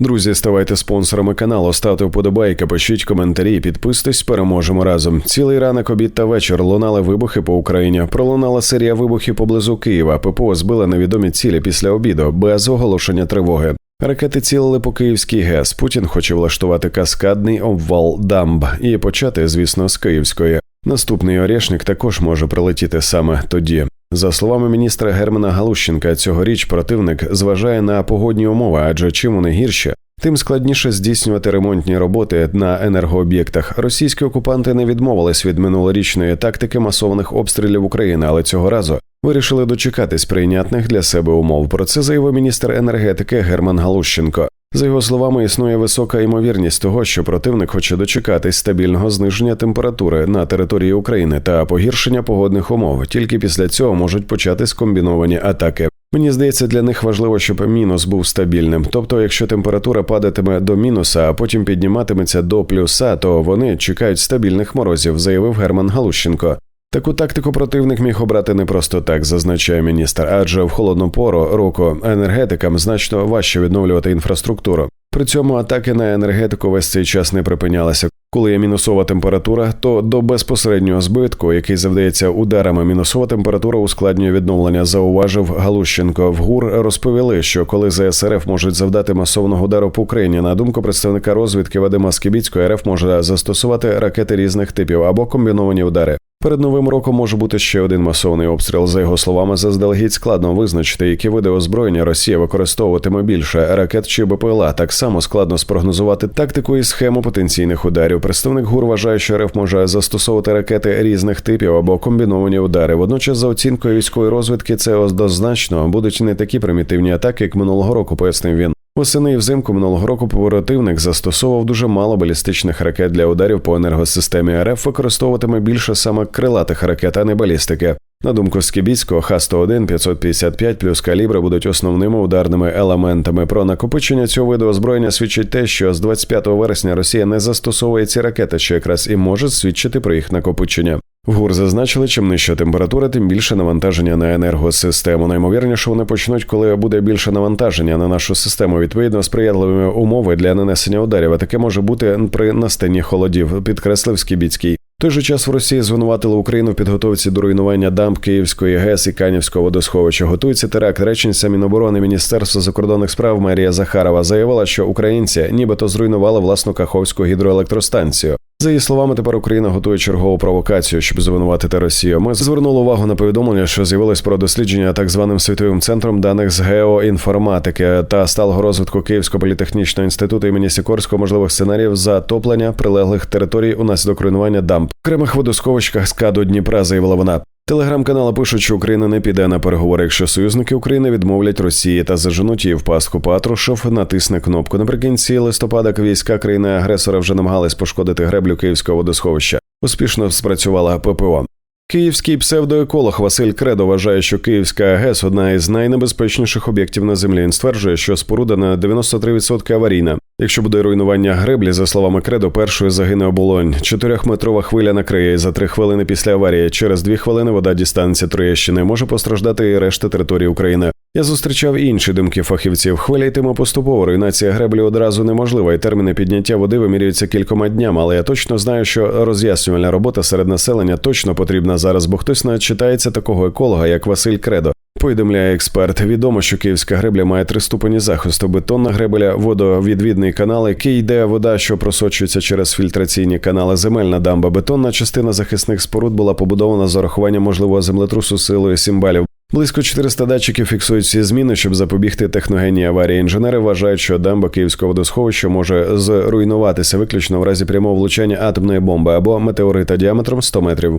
Друзі, ставайте спонсорами каналу, ставте вподобайки, пишіть коментарі, підписуйтесь, переможемо разом. Цілий ранок, обід та вечір лунали вибухи по Україні. Пролунала серія вибухів поблизу Києва. ППО збила невідомі цілі після обіду без оголошення тривоги. Ракети цілили по Київській ГЕС. Путін хоче влаштувати каскадний обвал дамб і почати, звісно, з Київської. Наступний Орєшник також може прилетіти саме тоді. За словами міністра Германа Галущенка, цьогоріч противник зважає на погодні умови, адже чим вони гірші, тим складніше здійснювати ремонтні роботи на енергооб'єктах. Російські окупанти не відмовились від минулорічної тактики масованих обстрілів України, але цього разу вирішили дочекатись прийнятних для себе умов. Про це заявив міністр енергетики Герман Галущенко. За його словами, існує висока ймовірність того, що противник хоче дочекатись стабільного зниження температури на території України та погіршення погодних умов. Тільки після цього можуть початись комбіновані атаки. Мені здається, для них важливо, щоб мінус був стабільним. Тобто, якщо температура падатиме до мінуса, а потім підніматиметься до плюса, то вони чекають стабільних морозів, заявив Герман Галущенко. Таку тактику противник міг обрати не просто так, зазначає міністр, адже в холодну пору року енергетикам значно важче відновлювати інфраструктуру. При цьому атаки на енергетику весь цей час не припинялися. Коли є мінусова температура, то до безпосереднього збитку, який завдається ударами, мінусова температура ускладнює відновлення. Зауважив Галущенко. В ГУР розповіли, що коли ЗСРФ можуть завдати масовного удару по Україні, на думку представника розвідки Вадима Скібіцького, РФ може застосувати ракети різних типів або комбіновані удари. Перед новим роком може бути ще один масовний обстріл. За його словами, заздалегідь складно визначити, які види озброєння Росія використовуватиме більше ракет чи БПЛА. Так само складно спрогнозувати тактику і схему потенційних ударів. Представник ГУР вважає, що РФ може застосовувати ракети різних типів або комбіновані удари. Водночас, за оцінкою військової розвідки, це однозначно будуть не такі примітивні атаки, як минулого року, пояснив він. Восени і взимку минулого року противник застосовував дуже мало балістичних ракет для ударів по енергосистемі. РФ використовуватиме більше саме крилатих ракет, а не балістики. На думку Скібіцького, Х-101, 555 плюс калібри будуть основними ударними елементами. Про накопичення цього виду озброєння свідчить те, що з 25 вересня Росія не застосовує ці ракети, що якраз і може свідчити про їх накопичення. В ГУР зазначили, чим нижча температура, тим більше навантаження на енергосистему. Наймовірніше вони почнуть, коли буде більше навантаження на нашу систему. Відповідно, сприятливими умови для нанесення ударів. А таке може бути при настанні холодів, підкреслив Скібіцький. Той же час в Росії звинуватили Україну в підготовці до руйнування дамб Київської ГЕС і Канівського водосховища. Готується теракт. Речниця Міноборони Міністерства закордонних справ Марія Захарова заявила, що українці нібито зруйнували власну Каховську гідроелектростанцію. За її словами, тепер Україна готує чергову провокацію, щоб звинуватити Росію. Ми звернули увагу на повідомлення, що з'явилось про дослідження так званим світовим центром даних з геоінформатики та сталого розвитку Київського політехнічного інституту імені Сікорського можливих сценаріїв затоплення прилеглих територій унаслідок руйнування дамб. Окремих водосховищах скаду Дніпра заявила вона. Телеграм-канали пишуть, що Україна не піде на переговори, якщо союзники України відмовлять Росії та заженуть її в пастку. Патрушев натисне кнопку. Наприкінці листопада війська країни-агресора вже намагались пошкодити греблю Київського водосховища. Успішно спрацювала ППО. Київський псевдоеколог Василь Кредо вважає, що Київська АГЕС одна із найнебезпечніших об'єктів на землі. Він стверджує, що споруда на 93% аварійна. Якщо буде руйнування греблі, за словами Кредо, першою загине оболонь. Чотирьохметрова хвиля накриє за три хвилини після аварії. Через дві хвилини вода дістанеться Троєщини. Може постраждати і решта території України. Я зустрічав інші думки фахівців. Хвиля йтиме поступово. Руйнація греблі одразу неможлива, і терміни підняття води вимірюються кількома днями. Але я точно знаю, що роз'яснювальна робота серед населення точно потрібна зараз, бо хтось навіть читається такого еколога, як Василь Кредо. Повідомляє експерт. Відомо, що київська гребля має три ступені захисту: бетонна гребля, водовідвідний канал, який йде вода, що просочується через фільтраційні канали, земельна дамба. Бетонна частина захисних споруд була побудована з урахуванням можливого землетрусу силою сімбалів. Близько 400 датчиків фіксують ці зміни, щоб запобігти техногенній аварії. Інженери вважають, що дамба Київського водосховища може зруйнуватися виключно в разі прямого влучання атомної бомби або метеорита діаметром 100 метрів.